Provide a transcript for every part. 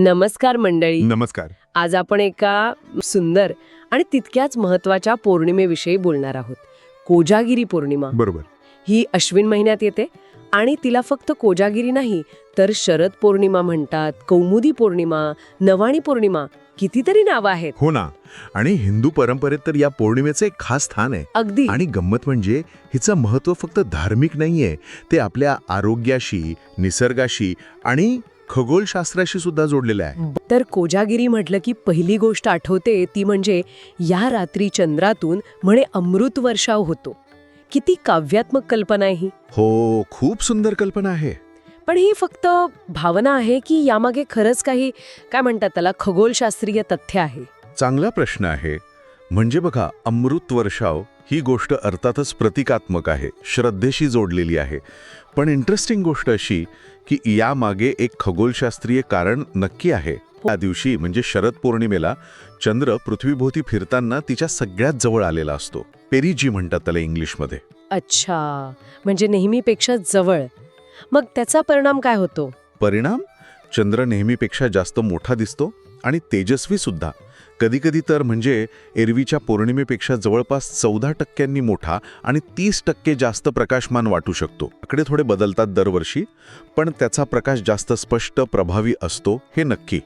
नमस्कार मंडळी. नमस्कार. आज आपण एका सुंदर आणि तितक्याच महत्त्वाच्या पौर्णिमेविषयी बोलणार आहोत. कोजागिरी पौर्णिमा. बरोबर. ही अश्विन महिन्यात येते आणि तिला फक्त कोजागिरी नाही तर शरद पौर्णिमा म्हणतात कौमुदी पौर्णिमा नवाणी पौर्णिमा कितीतरी नावं आहेत. हो ना. आणि हिंदू परंपरेत तर या पौर्णिमेचं एक खास स्थान आहे. अगदी. आणि गंमत म्हणजे हिचं महत्त्व फक्त धार्मिक नाहीये ते आपल्या आरोग्याशी निसर्गाशी आणि खगोलशास्त्राशी सुद्धा जोडलेलं आहे. तर कोजागिरी म्हटलं की पहिली गोष्ट आठवते ती म्हणजे या रात्री चंद्रातून म्हणे अमृत वर्षाव होतो. किती काव्यात्मक कल्पना आहे ही. हो खूप सुंदर कल्पना आहे. पण ही फक्त भावना आहे की यामागे खरंच काही काय म्हणतात त्याला खगोलशास्त्रीय तथ्य आहे. चांगला प्रश्न आहे. म्हणजे बघा अमृत वर्षाव ही गोष्ट अर्थातच प्रतिकात्मक आहे श्रद्धेशी जोडलेली आहे. पण इंटरेस्टिंग गोष्ट अशी की यामागे एक खगोलशास्त्रीय कारण नक्की आहे. त्या दिवशी म्हणजे शरद पौर्णिमेला चंद्र पृथ्वीभोवती फिरताना तिच्या सगळ्यात जवळ आलेला असतो. पेरिजी म्हणतात त्याला इंग्लिशमध्ये. अच्छा म्हणजे नेहमीपेक्षा जवळ. मग त्याचा परिणाम काय होतो? परिणाम? चंद्र नेहमीपेक्षा जास्त मोठा दिसतो आणि तेजस्वी सुद्धा. कधीकधी तर म्हणजे एरवीच्या पौर्णिमेपेक्षा जवळपास चौदा टक्क्यांनी मोठा आणि तीस टक्के जास्त प्रकाशमान वाटू शकतो. आकडे थोडे बदलतात दरवर्षी पण त्याचा प्रकाश जास्त स्पष्ट प्रभावी असतो हे नक्की.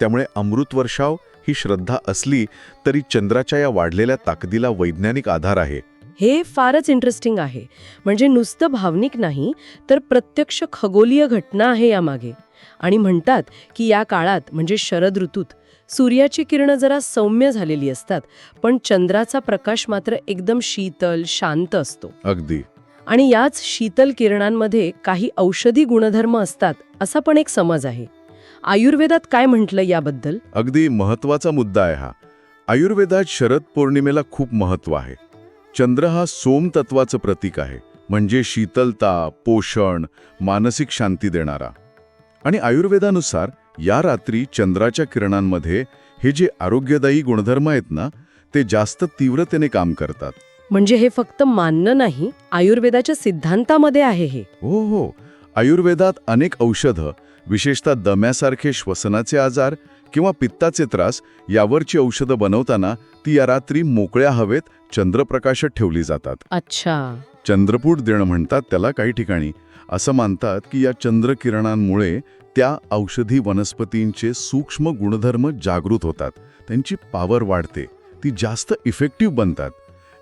त्यामुळे अमृत वर्षाव ही श्रद्धा असली तरी चंद्राच्या या वाढलेल्या ताकदीला वैज्ञानिक आधार आहे. हे फारच इंटरेस्टिंग आहे. म्हणजे नुसतं भावनिक नाही तर प्रत्यक्ष खगोलीय घटना आहे यामागे. आणि म्हणतात की या काळात म्हणजे शरद ऋतूत सूर्याची किरणं जरा सौम्य झालेली असतात पण चंद्राचा प्रकाश मात्र एकदम शीतल शांत असतो. अगदी. आणि याच शीतल किरणांमध्ये काही औषधी गुणधर्म असतात असा पण एक समज आहे. आयुर्वेदात काय म्हटलं याबद्दल? अगदी महत्त्वाचा मुद्दा आहे हा. आयुर्वेदात शरद पौर्णिमेला खूप महत्त्व आहे. चंद्र हा सोम तत्वाचं प्रतीक आहे म्हणजे शीतलता पोषण मानसिक शांती देणारा. आणि आयुर्वेदानुसार या रात्री चंद्राच्या किरणांमध्ये हे जे आरोग्यदायी गुणधर्म आहेत ना ते जास्त तीव्रतेने काम करतात. म्हणजे हे फक्त मानणं नाही आयुर्वेदाच्या सिद्धांतामध्ये आहे हे. हो हो. आयुर्वेदात अनेक औषधं विशेषतः दम्यासारखे श्वसनाचे आजार किंवा पित्ताचे त्रास यावरची औषधं बनवताना ती या रात्री मोकळ्या हवेत चंद्रप्रकाशात ठेवली जातात. अच्छा. चंद्रपूट देणं म्हणतात त्याला काही ठिकाणी. असं मानतात की या चंद्रकिरणांमुळे त्या औषधी वनस्पतींचे सूक्ष्म गुणधर्म जागृत होतात. त्यांची पावर वाढते. ती जास्त इफेक्टिव्ह बनतात.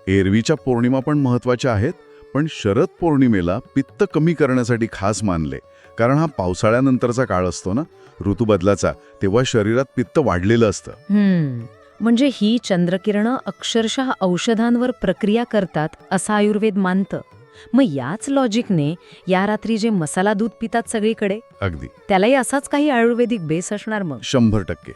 एरवीच्या पौर्णिमा पण महत्त्वाच्या आहेत. पण शरद पौर्णिमेला पित्त कमी करण्यासाठी खास मानले. कारण हा पावसाळ्यानंतरचा काळ असतो ना? ऋतुबदलाचा तेव्हा शरीरात पित्त वाढलेलं असतं. म्हणजे ही चंद्रकिरणं अक्षरशः औषधांवर प्रक्रिया करतात असं आयुर्वेद मानतं. मग याच लॉजिकने या रात्री जे मसाला दूध पितात सगळीकडे? अगदी. त्यालाही असाच काही आयुर्वेदिक बेस असणार मग? शंभर टक्के.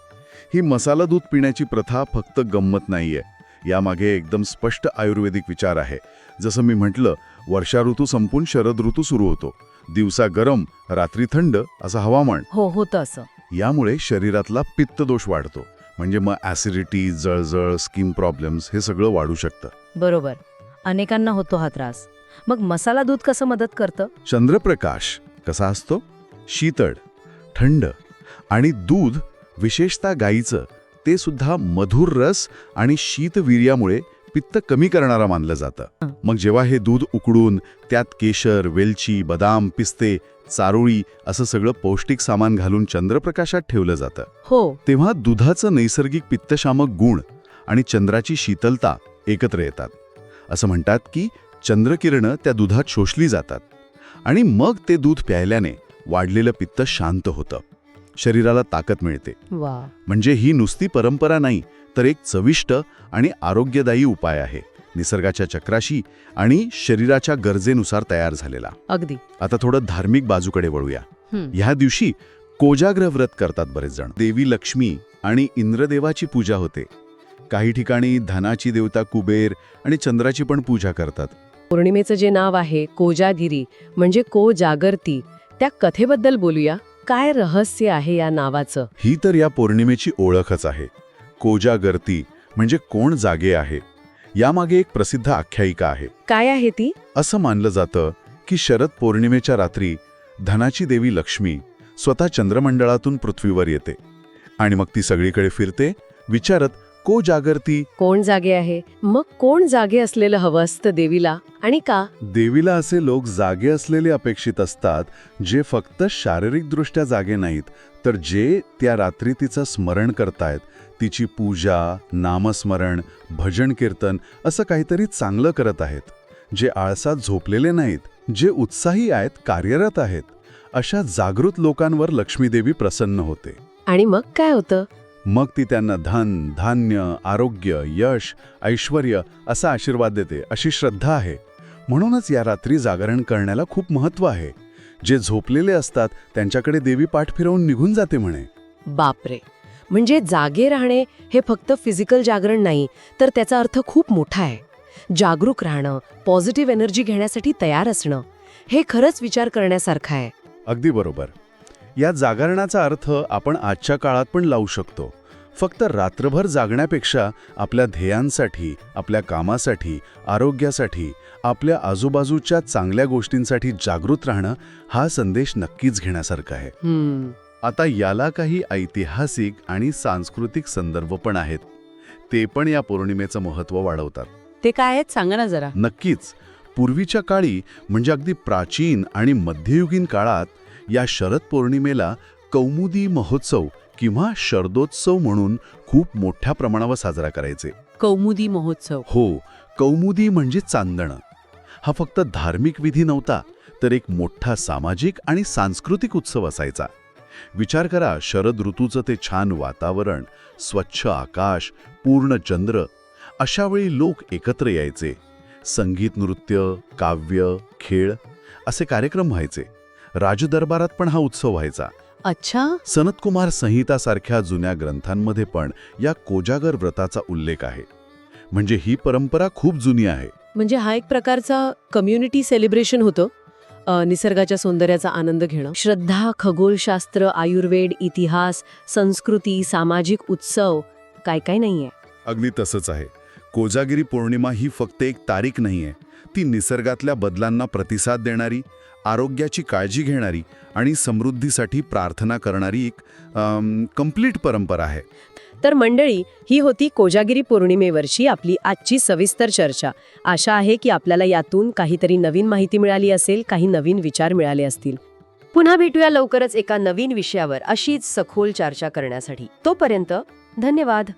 ही मसाला दूध पिण्याची प्रथा फक्त गंमत नाहीये. यामागे एकदम स्पष्ट आयुर्वेदिक विचार आहे. जसं मी म्हटलं वर्षा ऋतू संपून शरद ऋतू सुरू होतो. दिवसा गरम रात्री थंड असं हवामान. हो होतं असं. यामुळे शरीरातला पित्तदोष वाढतो. म्हणजे मग ॲसिडिटी जळजळ स्किन प्रॉब्लेम्स हे सगळं वाढू शकतं. बरोबर. अनेकांना होतो हा त्रास. मग मसाला दूध कसं मदत करतं? चंद्रप्रकाश कसा असतो? शीतळ थंड आणि दूध विशेषतः गाईचं ते सुद्धा मधुर रस आणि शीतवीर्यामुळे पित्त कमी करणारा मानलं जातं. मग जेव्हा हे दूध उकडून त्यात केशर वेलची बदाम पिस्ते चारोळी असं सगळं पौष्टिक सामान घालून चंद्रप्रकाशात ठेवलं जातं हो. तेव्हा दुधाचं नैसर्गिक पित्तशामक गुण आणि चंद्राची शीतलता एकत्र येतात. असं म्हणतात की चंद्रकिरणं त्या दुधात शोषली जातात आणि मग ते दूध प्यायल्याने वाढलेलं पित्त शांत होतं. शरीराला ताकद मिळते. वा. म्हणजे ही नुसती परंपरा नाही तर एक चविष्ट आणि आरोग्यदायी उपाय आहे. निसर्गाच्या चक्राशी आणि शरीराच्या गरजेनुसार तयार झालेला. अगदी. आता थोडं धार्मिक बाजूकडे वळूया. ह्या दिवशी कोजाग्र व्रत करतात बरेच जण देवी लक्ष्मी आणि इंद्रदेवाची पूजा होते. काही ठिकाणी धनाची देवता कुबेर आणि चंद्राची पण पूजा करतात. पौर्णिमेचं जे नाव आहे कोजागिरी म्हणजे को जागरती त्या कथेबद्दल बोलूया? काय रहस्य आहे या नावाचं? ही तर या पौर्णिमेची ओळखच आहे. कोजागर्ती म्हणजे कोण जागे आहे? यामागे एक प्रसिद्ध आख्यायिका आहे. काय आहे ती? असं मानलं जातं की शरद पौर्णिमेच्या रात्री धनाची देवी लक्ष्मी स्वतः चंद्रमंडळातून पृथ्वीवर येते आणि मग ती सगळीकडे फिरते विचारत को जागरती? कोण जागे आहे? मग कोण जागे असलेलं हवं असतं देवीला? आणि का? देवीला असे लोक जागे असलेले अपेक्षित असतात जे फक्त शारीरिकदृष्ट्या जागे नाहीत तर जे त्या रात्री तिचं स्मरण करतायत तिची पूजा नामस्मरण भजन कीर्तन असं काहीतरी चांगलं करत आहेत जे आळसात झोपलेले नाहीत जे उत्साही आहेत कार्यरत आहेत. अशा जागृत लोकांवर लक्ष्मीदेवी प्रसन्न होते. आणि मग काय होतं? मग ती त्यांना धन धान्य आरोग्य यश ऐश्वर असा आशीर्वाद देते अशी श्रद्धा आहे. म्हणूनच या रात्री जागरण करण्याला खूप महत्त्व आहे. जे झोपलेले असतात त्यांच्याकडे देवी पाठ फिरवून निघून जाते म्हणे. बापरे! म्हणजे जागे राहणे हे फक्त फिजिकल जागरण नाही तर त्याचा अर्थ खूप मोठा आहे. जागरूक राहणं पॉझिटिव्ह एनर्जी घेण्यासाठी तयार असणं हे खरंच विचार करण्यासारखं आहे. अगदी बरोबर. या जागरणाचा अर्थ आपण आजच्या काळात पण लावू शकतो. फक्त रात्रभर जागण्यापेक्षा आपल्या ध्येयांसाठी आपल्या कामासाठी आरोग्यासाठी आपल्या आजूबाजूच्या चांगल्या गोष्टींसाठी जागृत राहणं हा संदेश नक्कीच घेण्यासारखा आहे. आता याला काही ऐतिहासिक आणि सांस्कृतिक संदर्भ पण आहेत. ते पण या पौर्णिमेचं महत्त्व वाढवतात. ते काय आहेत? सांगा ना जरा. नक्कीच. पूर्वीच्या काळी म्हणजे अगदी प्राचीन आणि मध्ययुगीन काळात या शरद पौर्णिमेला कौमुदी महोत्सव किंवा शरदोत्सव म्हणून खूप मोठ्या प्रमाणावर साजरा करायचे. कौमुदी महोत्सव. हो कौमुदी म्हणजे चांदणं. हा फक्त धार्मिक विधी नव्हता तर एक मोठा सामाजिक आणि सांस्कृतिक उत्सव असायचा. विचार करा शरद ऋतूचं ते छान वातावरण स्वच्छ आकाश पूर्ण चंद्र अशा वेळी लोक एकत्र यायचे. संगीत नृत्य काव्य खेळ असे कार्यक्रम व्हायचे. राजदरबारात पण हा उत्सव व्हायचा. अच्छा. सनतकुमार संहितासारख्या जुन्या ग्रंथांमध्ये पण या कोजागर व्रताचा उल्लेख आहे. म्हणजे ही परंपरा खूप जुनी आहे. म्हणजे हा एक प्रकारचा कम्युनिटी सेलिब्रेशन होतं निसर्गाच्या सौंदर्याचा आनंद घेणं. श्रद्धा खगोलशास्त्र आयुर्वेद इतिहास संस्कृती सामाजिक उत्सव काय काय नाहीये? अगदी तसंच आहे. कोजागिरी पौर्णिमा ही फक्त एक तारीख नाही आहे ती निसर्गातल्या बदलांना प्रतिसाद देणारी आरोग्याची काळजी घेणारी आणि समृद्धीसाठी प्रार्थना करणारी एक कंप्लीट परंपरा आहे. तर मंडळी ही होती कोजागिरी पौर्णिमेवरची आपली आजची सविस्तर चर्चा. आशा आहे की आपल्याला यातून काहीतरी नवीन माहिती मिळाली असेल काही नवीन विचार मिळाले असतील. पुन्हा भेटूया लवकरच एका नवीन विषयावर अशीच सखोल चर्चा करण्यासाठी. तोपर्यंत धन्यवाद.